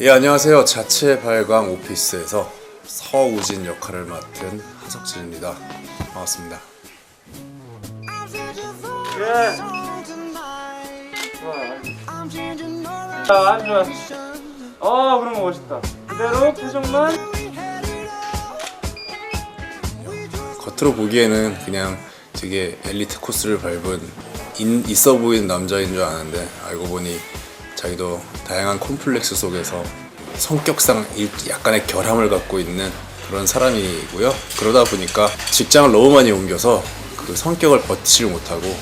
예 안녕하세요 자체 발광 오피스에서 서우진 역할을 맡은 하석진입니다 반갑습니다 예. 좋아. 자. 어, 그런 거 멋있다. 그대로 표정만. 겉으로 보기에는 그냥 되게 엘리트 코스를 밟은 인- 있어 보이는 남자인 줄 아는데 알고 보니 자기도 다양한 콤플렉스 속에서 성격상 일- 약간의 결함을 갖고 있는 그런 사람이고요. 그러다 보니까 직장을 너무 많이 옮겨서 그 성격을 버티질 못하고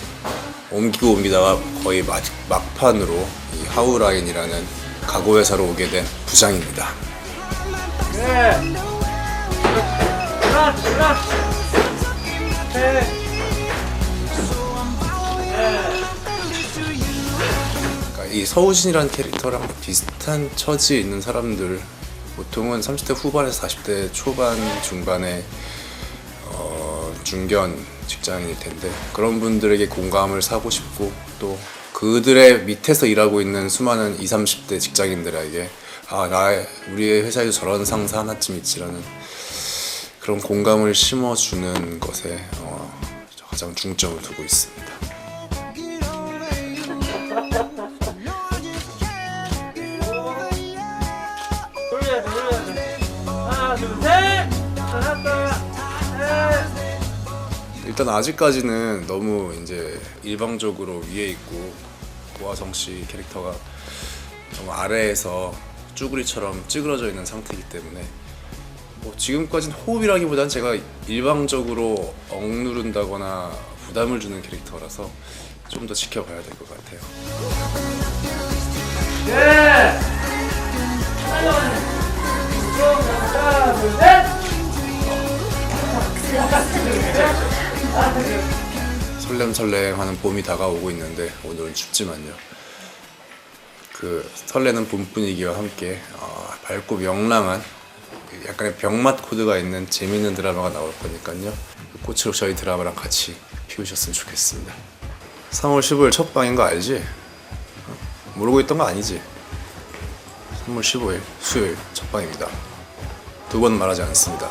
옮기고 옮기다가 거의 막, 막판으로 이 하우라인이라는 가구 회사로 오게 된 부장입니다. 네. 그렇지, 그렇지. 네. 이 서우진이라는 캐릭터랑 비슷한 처지에 있는 사람들 보통은 30대 후반에서 40대 초반 중반에 어, 중견 직장인일 텐데 그런 분들에게 공감을 사고 싶고 또 그들의 밑에서 일하고 있는 수많은 20, 30대 직장인들에게 아, 나 우리 회사에도 저런 상사 하나쯤 있지라는 그런 공감을 심어주는 것에 어, 가장 중점을 두고 있습니다. 일단 아직까지는 너무 이제 일방적으로 위에 있고 고화성 씨 캐릭터가 너무 아래에서 쭈구리처럼 찌그러져 있는 상태이기 때문에 뭐 지금까지는 호흡이라기보단 제가 일방적으로 억누른다거나 부담을 주는 캐릭터라서 좀 더 지켜봐야 될 것 같아요. 예. 둘, 셋. 설렘설렘 하는 봄이 다가오고 있는데 오늘은 춥지만요. 그 설레는 봄 분위기와 함께 어, 밝고 명랑한 그 약간의 병맛 코드가 있는 재밌는 드라마가 나올 거니까요. 그 꽃으로 저희 드라마랑 같이 피우셨으면 좋겠습니다. 3월 15일 첫 방인 거 알지? 어? 모르고 있던 거 아니지? 3월 15일 수요일 첫 방입니다. 두 번 말하지 않습니다.